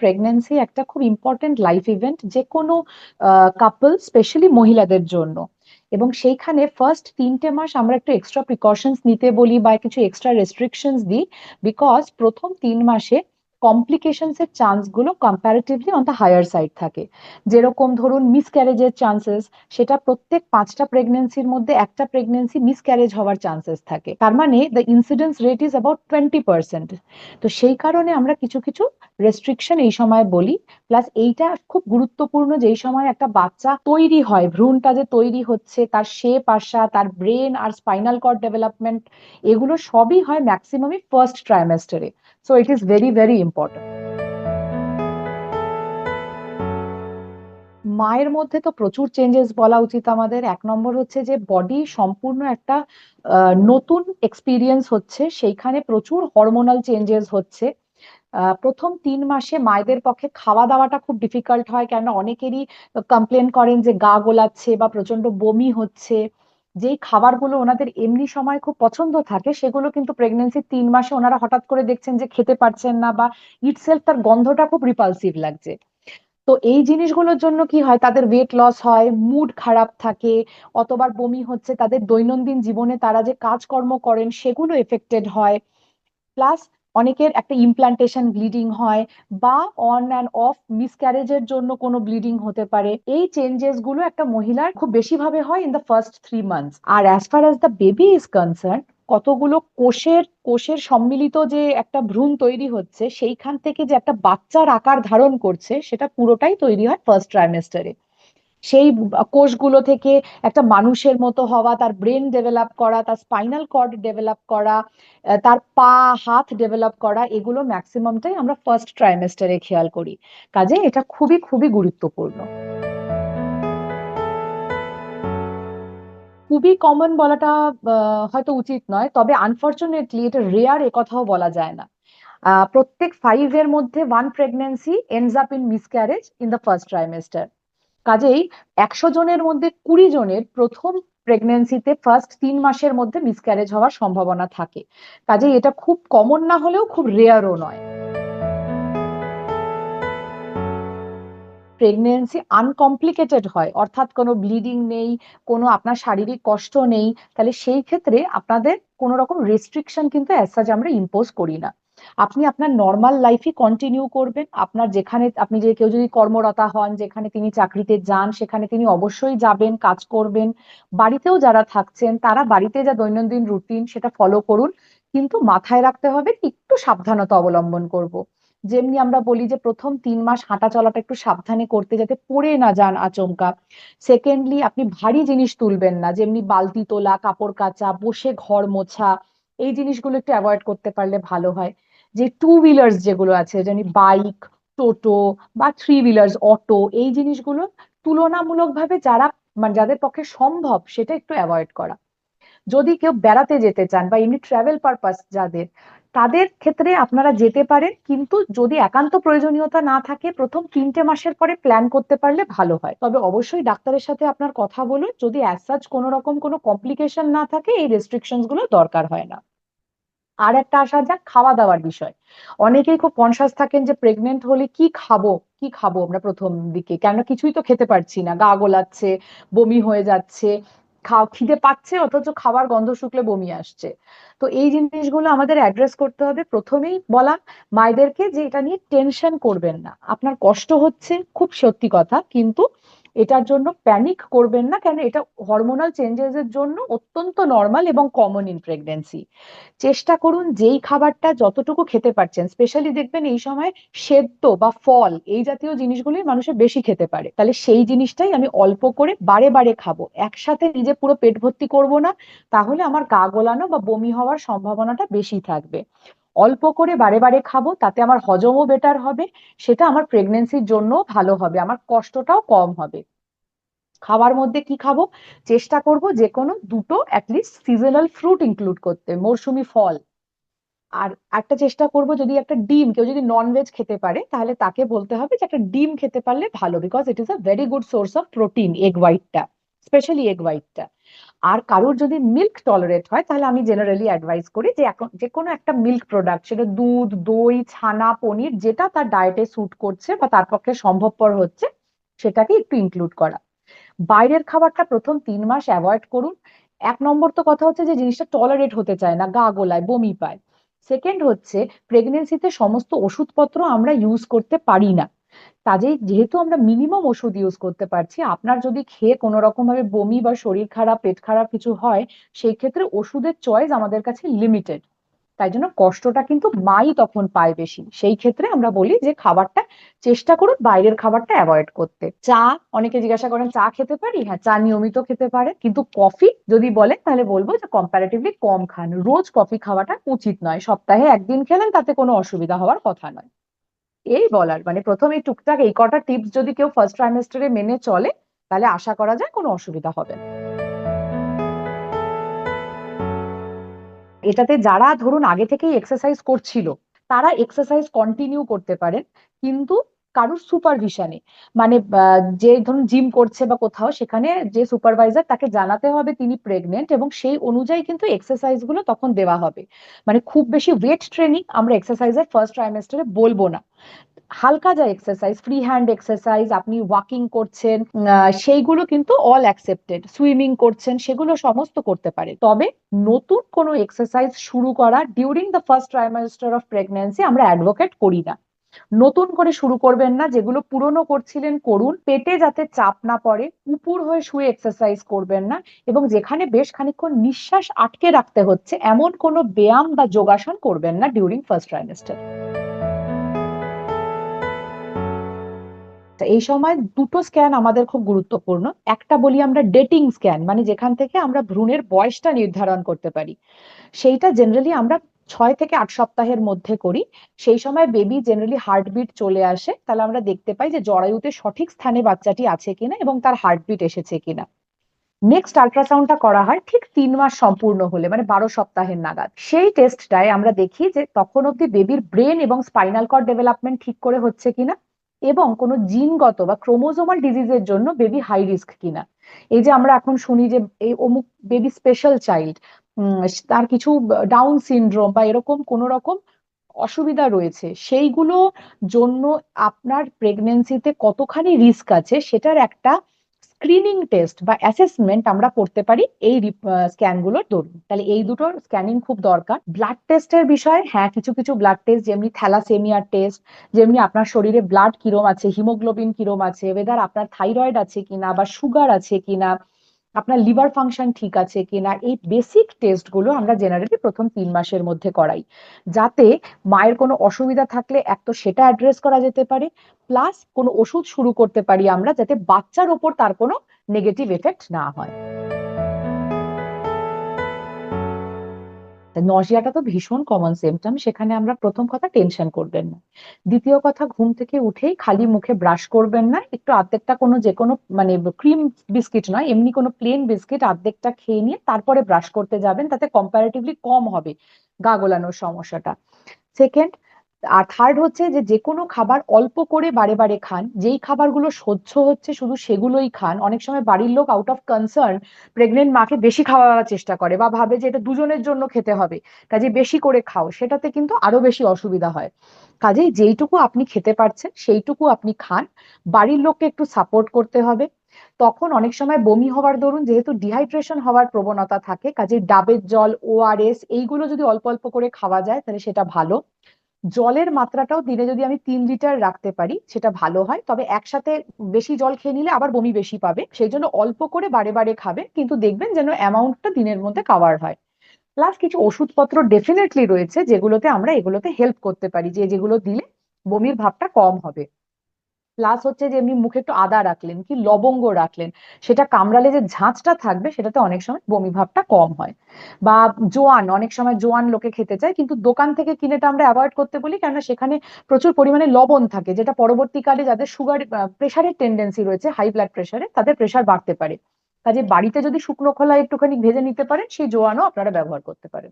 Pregnancy একটা খুব important life event যে কোনো কাপল স্পেশালি মহিলাদের জন্য। এবং সেইখানে ফার্স্ট তিনটে মাস আমরা একটু এক্সট্রা প্রিকশনস নিতে বলি বা কিছু এক্সট্রা রেস্ট্রিকশনস দিই বিকজ প্রথম তিন মাসে কমপ্লিকেশনস এর চান্সগুলো comparatively on the higher side থাকে। যেরকম ধরুন মিসক্যারেজের চান্সেস সেটা প্রত্যেক পাঁচটা প্রেগনেন্সির মধ্যে একটা প্রেগনেন্সি মিসক্যারেজ হওয়ার চান্সেস থাকে। তার মানে the incidence rate is about twenty percent তো সেই কারণে আমরা কিছু কিছু রেস্ট্রিকশন এই সময় বলি প্লাস এইটা খুব গুরুত্বপূর্ণ যে এই সময় একটা বাচ্চা তৈরি হয়, ভ্রূণটা যে তৈরি হচ্ছে, তার শেপ আসা, তার ব্রেন আর স্পাইনাল কর্ড ডেভেলপমেন্ট এগুলো সবই হয় ম্যাক্সিমামই ফার্স্ট ট্রাইমেস্টারে so it is very very important মায়ের মধ্যে তো প্রচুর চেঞ্জেস বলা উচিত আমাদের। এক নম্বর হচ্ছে যে বডি সম্পূর্ণ একটা নতুন এক্সপিরিয়েন্স হচ্ছে। সেইখানে প্রচুর হরমোনাল চেঞ্জেস হচ্ছে। প্রথম তিন মাসে মায়েদের পক্ষে খাওয়া দাওয়াটা খুব ডিফিকাল্ট হয়। কেন অনেকেরই কমপ্লেন করেন যে গা গোলাচ্ছে বা প্রচণ্ড বমি হচ্ছে। যেই খাবারগুলো ওনাদের এমনি সময় খুব পছন্দ থাকে, সেগুলো কিন্তু প্রেগনেন্সির তিন মাসে ওনারা হঠাৎ করে দেখছেন যে খেতে পারছেন না বা ইটসেলফ তার গন্ধটা খুব রিপালসিভ লাগছে। তো এই জিনিসগুলোর জন্য কি হয়, তাদের ওয়েট লস হয় মুড খারাপ থাকে, অতবার বমি হচ্ছে, তাদের দৈনন্দিন জীবনে তারা যে কাজকর্ম করেন সেগুলো এফেক্টেড হয়। প্লাস অনেকের একটা ইমপ্লান্টেশন ব্লিডিং হয় বা অন অ্যান্ড অফ মিসক্যারেজের জন্য কোনো ব্লিডিং হতে পারে। এই চেঞ্জেসগুলো একটা মহিলার খুব বেশি ভাবে হয় in the first three months R as far as the baby is concern কতগুলো কোষের কোষের সম্মিলিত যে একটা ভ্রূণ তৈরি হচ্ছে, সেইখান থেকে যে একটা বাচ্চার আকার ধারণ করছে, সেটা পুরোটাই তৈরি হয় ফার্স্ট ট্রাইমেস্টারে সেই কোষগুলো থেকে একটা মানুষের মতো হওয়া, তার ব্রেন ডেভেলপ করা, তার স্পাইনাল কর্ড ডেভেলপ করা তার পা, হাত ডেভেলপ করা, এগুলো ম্যাক্সিমামটাই আমরা ফার্স্ট ট্রাইমেস্টারে খেয়াল করি। কাজে এটা খুবই খুবই গুরুত্বপূর্ণ। খুবই কমন বলাটা হয়তো উচিত নয়, তবে আনফর্চুনেটলি এটা রেয়ার কথাও বলা যায় না। প্রত্যেক ফাইভ এর মধ্যে one pregnancy ends up in miscarriage in the first trimester কাজেই একশো জনের মধ্যে কুড়ি জনের প্রথম প্রেগনেন্সিতে ফার্স্ট তিন মাসের মধ্যে মিসক্যারেজ হওয়ার সম্ভাবনা থাকে। কাজেই এটা খুব কমন না হলেও খুব রেয়ারও নয়। প্রেগনেন্সি আনকমপ্লিকেটেড হয়, অর্থাৎ কোনো ব্লিডিং নেই, কোনো আপনার শারীরিক কষ্ট নেই, তাহলে সেই ক্ষেত্রে আপনাদের কোনো রকম রেস্ট্রিকশন কিন্তু অ্যাজ আমরা ইম্পোজ করি না। আপনি আপনার নর্মাল লাইফই কন্টিনিউ করবেন। আপনার যেখানে, আপনি যে কেউ যদি কর্মরতা হন, যেখানে তিনি চাকরিতে যান, সেখানে তিনি অবশ্যই যাবেন, কাজ করবেন। বাড়িতেও যারা থাকছেন, তারা বাড়িতে যা দৈনন্দিন রুটিন সেটা ফলো করুন। কিন্তু মাথায় রাখতে হবে একটু সাবধানতা অবলম্বন করব। যেমনি আমরা বলি যে, প্রথম তিন মাস হাঁটা চলাটা একটু সাবধানে করতে যাতে পড়ে না যান আচমকা। সেকেন্ডলি আপনি ভারী জিনিস তুলবেন না। যেমনি বালতি তোলা, কাপড় কাচা, বসে ঘর মোছা, এই জিনিসগুলো একটু অ্যাভয়েড করতে পারলে ভালো হয়। যে টু হুইলার্স যেগুলো আছে যেমন বাইক টোটো বা থ্রি হুইলার্স অটো এই জিনিসগুলো তুলনামূলকভাবে যারা মানে যাদের পক্ষে সম্ভব সেটা একটু অ্যাভয়েড করা। যদি কেউ বেড়াতে যেতে চান বা এমনি ট্রাভেল পারপাস যাদের, তাদের ক্ষেত্রে আপনারা যেতে পারেন, কিন্তু যদি একান্ত প্রয়োজনীয়তা না থাকে, প্রথম তিনটে মাসের পরে প্ল্যান করতে পারলে ভালো হয়। তবে অবশ্যই ডাক্তারের সাথে আপনার কথা বলুন, যদি অ্যাজ সাচ কোনো রকম কোনো কমপ্লিকেশন না থাকে, এই রেস্ট্রিকশনগুলো দরকার হয় না। আর একটা আসা যাক খাওয়া দাওয়ার বিষয়। অনেকেই খুব কনসাস থাকেন যে প্রেগনেন্ট হলে কি খাব কি খাব আমরা প্রথম দিকে? কেন কিছুই তো খেতে পারছি না। গা গোলাচ্ছে, বমি হয়ে যাচ্ছে খাওয়া খিদে পাচ্ছে, অথচ খাবার গন্ধ শুকলে বমি আসছে। তো এই জিনিসগুলো আমাদের অ্যাড্রেস করতে হবে প্রথমেই বলা মায়েদেরকে যে এটা নিয়ে টেনশন করবেন না। আপনার কষ্ট হচ্ছে, খুব সত্যি কথা, কিন্তু এটার জন্য প্যানিক করবেন না কেন? এটা হরমোনাল চেঞ্জেস এর জন্য অত্যন্ত নর্মাল এবং কমন ইন প্রেগনেন্সি চেষ্টা করুন যেই খাবারটা যতটুকু খেতে পারছেন স্পেশালি দেখবেন এই সময় সেদ্ধ বা ফল, এই জাতীয় জিনিসগুলোই মানুষের বেশি খেতে পারে। তাহলে সেই জিনিসটাই আমি অল্প করে বারে বারে খাব। একসাথে নিজে পুরো পেট ভর্তি করব না, তাহলে আমার গা গোলানো বা বমি হওয়ার সম্ভাবনাটা বেশি থাকবে। অল্প করে বারে বারে খাব, তাতে আমার হজমও বেটার হবে, সেটা আমার প্রেগনেন্সির জন্য ভালো হবে, আমার কষ্টটাও কম হবে। খাবার মধ্যে কি খাব? চেষ্টা করব যে কোনো দুটো অ্যাটলিস্ট সিজনাল ফ্রুট ইনক্লুড করতে মরশুমি ফল। আর একটা চেষ্টা করব যদি একটা ডিম, কেউ যদি ননভেজ খেতে পারে, তাহলে তাকে বলতে হবে যে একটা ডিম খেতে পারলে ভালো because it is a very good source of protein egg হোয়াইটটা specially egg হোয়াইটটা আর কারোর যদি মিল্ক টলারেট হয়, তাহলে আমি জেনারেলি অ্যাডভাইস করি যে এখন যে কোনো একটা মিল্ক প্রোডাক্ট সেটা দুধ, দই, ছানা, পনির, যেটা তার ডায়েটে স্যুট করছে বা তার পক্ষে সম্ভবপর হচ্ছে, সেটাকে একটু ইনক্লুড করা। বাইরের খাবারটা প্রথম তিন মাস অ্যাভয়েড করুন। এক নম্বর তো কথা হচ্ছে যে জিনিসটা টলারেট হতে চায় না, গা গোলায়, বমি পায়। সেকেন্ড হচ্ছে প্রেগনেন্সিতে সমস্ত ওষুধপত্র আমরা ইউজ করতে পারি না। কাজেই যেহেতু আমরা মিনিমাম ওষুধ ইউজ করতে পারছি, আপনার যদি খেয়ে কোনো রকম ভাবে বমি বা শরীর খারাপ, পেট খারাপ কিছু হয়, সেই ক্ষেত্রে ওষুধের চয়েস আমাদের কাছে লিমিটেড তাই জন্য কষ্টটা কিন্তু মাই তখন পায় বেশি। সেই ক্ষেত্রে আমরা বলি যে খাবারটা চেষ্টা করুন বাইরের খাবারটা অ্যাভয়েড করতে। চা, অনেকে জিজ্ঞাসা করেন, চা খেতে পারি? হ্যাঁ চা নিয়মিত খেতে পারে কিন্তু কফি যদি বলে তাহলে বলব যে কম্পারেটিভলি কম খান। রোজ কফি খাওয়াটা উচিত নয়। সপ্তাহে একদিন খেলেন, তাতে কোনো অসুবিধা হওয়ার কথা নয়। এই বলার মানে প্রথমে টুকটাক এই কটা টিপস যদি কেউ ফার্স্ট ট্রাইমেস্টারে মেনে চলে, তাহলে আশা করা যায় কোনো অসুবিধা হবে না। এটাতে যারা ধরুন আগে থেকেই এক্সারসাইজ করছিল, তারা এক্সারসাইজ কন্টিনিউ করতে পারেন, কিন্তু কারোর সুপারভিশনে মানে যে ধরুন জিম করছে বা কোথাও, সেখানে যে সুপারভাইজার তাকে জানাতে হবে তিনি প্রেগনেন্ট এবং সেই অনুযায়ী কিন্তু এক্সারসাইজগুলো তখন দেওয়া হবে। মানে খুব বেশি ওয়েট ট্রেনিং আমরা এক্সারসাইজের ফার্স্ট ট্রাইমেস্টারে বলব না। হালকা যা এক্সারসাইজ ফ্রি হ্যান্ড এক্সারসাইজ আপনি ওয়াকিং করছেন সেইগুলো কিন্তু অল অ্যাকসেপ্টেড সুইমিং করছেন, সেগুলো সমস্ত করতে পারে। তবে নতুন কোনো এক্সারসাইজ শুরু করা during the first trimester of pregnancy আমরা অ্যাডভোকেট করি না। নতুন করে শুরু করবেন না, যেগুলো পুরনো করছিলেন করুন, পেটে যাতে চাপ না পড়ে, উপুর হয়ে শুয়ে এক্সারসাইজ করবেন না এবং যেখানে বেশ খানিক্ষণ নিঃশ্বাস আটকে রাখতে হচ্ছে, এমন কোনো ব্যায়াম বা যোগাসন করবেন না ডিউরিং ফার্স্ট ট্রাইমেস্টার এই সময় দুটো স্ক্যান আমাদের খুব গুরুত্বপূর্ণ। একটা বলি আমরা ডেটিং স্ক্যান মানে যেখান থেকে আমরা ভ্রূণের বয়সটা নির্ধারণ করতে পারি। সেইটা জেনারেলি আমরা ছয় থেকে আট সপ্তাহের মধ্যে করি। সেই সময় বেবি জেনারেলি হার্টবিট চলে আসে। তাহলে আমরা দেখতে পাই যে জরায়ুতে সঠিক স্থানে বাচ্চাটি আছে কিনা এবং তার হার্টবিট এসেছে কিনা। নেক্সট আল্ট্রাসাউন্ডটা করা হয় ঠিক তিন মাস সম্পূর্ণ হলে মানে বারো সপ্তাহের নাগাদ। সেই টেস্টটায় আমরা দেখি যে তখন অব্দি বেবির ব্রেন এবং স্পাইনাল কর্ড ডেভেলপমেন্ট ঠিক করে হচ্ছে কিনা এবং কোনো জিনগত বা ক্রোমোজোমাল ডিজিজের জন্য বেবি হাই রিস্ক কিনা। এই যে আমরা এখন শুনি যে এই অমুক বেবি স্পেশাল চাইল্ড তার কিছু ডাউন সিনড্রোম বা এরকম কোন রকম অসুবিধা রয়েছে, সেইগুলো জন্য আপনার প্রেগনেন্সিতে কতখানি রিস্ক আছে সেটার একটা স্ক্রিনিং টেস্ট বা অ্যাসেসমেন্ট আমরা করতে পারি এই স্ক্যানগুলোর দরুন। তাহলে এই দুটোর স্ক্যানিং খুব দরকার। ব্লাড টেস্টের বিষয়ে হ্যাঁ কিছু কিছু ব্লাড টেস্ট যেমনি থ্যালাসেমিয়ার টেস্ট যেমনি আপনার শরীরে ব্লাড কিরম আছে হিমোগ্লোবিন কিরম আছে ওয়েদার আপনার থাইরয়েড আছে কিনা বা সুগার আছে কিনা আপনার লিভার ফাংশন ঠিক আছে কিনা, এই বেসিক টেস্টগুলো আমরা জেনারেলি প্রথম তিন মাসের মধ্যে করাই। যাতে মায়ের কোনো অসুবিধা থাকলে এক তো সেটা অ্যাড্রেস করা যেতে পারে প্লাস কোনো ওষুধ শুরু করতে পারি আমরা যাতে বাচ্চার ওপর তার কোনো নেগেটিভ এফেক্ট না হয়। নজিয়াটা তো ভীষণ কমন সিমটম সেখানে আমরা প্রথম কথা টেনশন করবেন না। দ্বিতীয় কথা, ঘুম থেকে উঠেই খালি মুখে ব্রাশ করবেন না, একটু আর্ধেকটা কোনো যে কোনো মানে ক্রিম বিস্কিট নয়, এমনি কোনো প্লেন বিস্কিট আর্ধেকটা খেয়ে নিয়ে তারপরে ব্রাশ করতে যাবেন, তাতে কম্পারেটিভলি কম হবে গা গোলানোর সমস্যাটা। সেকেন্ড আর থার্ড হচ্ছে যে যে কোনো খাবার অল্প করে বারে বারে খান, যেই খাবারগুলো সহ্য হচ্ছে শুধু সেগুলোই খান, অনেক সময় বাড়ির লোক আউট অফ কনসার্ন প্রেগনেন্ট মাকে বেশি খাওয়ার চেষ্টা করে বা ভাবে যে এটা দুজনের জন্য খেতে হবে, কাজে বেশি করে খাও, সেটাতে কিন্তু আরও বেশি অসুবিধা হয়। কাজেই যেইটুকু আপনি খেতে পারছেন, সেইটুকু আপনি খান, বাড়ির লোককে একটু সাপোর্ট করতে হবে। তখন অনেক সময় বমি হওয়ার দরুন, যেহেতু ডিহাইড্রেশন হওয়ার প্রবণতা থাকে কাজে ডাবের জল ওআরএস এইগুলো যদি অল্প অল্প করে খাওয়া যায়, তাহলে সেটা ভালো। জলের মাত্রাটাও দিনে যদি আমি তিন লিটার রাখতে পারি, সেটা ভালো হয়। তবে একসাথে বেশি জল খেয়ে নিলে আবার বমি বেশি পাবে। সেই জন্য অল্প করে বারে বারে খাবে কিন্তু দেখবেন যেন অ্যামাউন্টটা দিনের মধ্যে কাভার হয়। প্লাস কিছু ওষুধপত্র ডেফিনেটলি রয়েছে যেগুলোতে আমরা এগুলোতে হেল্প করতে পারি। যে যেগুলো দিলে বমির ভাবটা কম হবে। প্লাস হচ্ছে যে এমনি মুখে একটু আদা রাখলেন, কি লবঙ্গ রাখলেন, সেটা কামড়ালে যে ঝাঁঝটা থাকবে সেটাতে অনেক সময় বমি ভাবটা কম হয়। বা জোয়ান, অনেক সময় জোয়ান লোকে খেতে চায়, কিন্তু দোকান থেকে কিনেটা আমরা অ্যাভয়েড করতে বলি, কেননা সেখানে প্রচুর পরিমাণে লবণ থাকে, যেটা পরবর্তীকালে যাদের সুগার প্রেশারের টেন্ডেন্সি রয়েছে হাই ব্লাড প্রেশারে তাদের প্রেশার বাড়তে পারে। কাজে বাড়িতে যদি শুকনো খোলা একটুখানি ভেজে নিতে পারেন, সেই জোয়ানও আপনারা ব্যবহার করতে পারেন।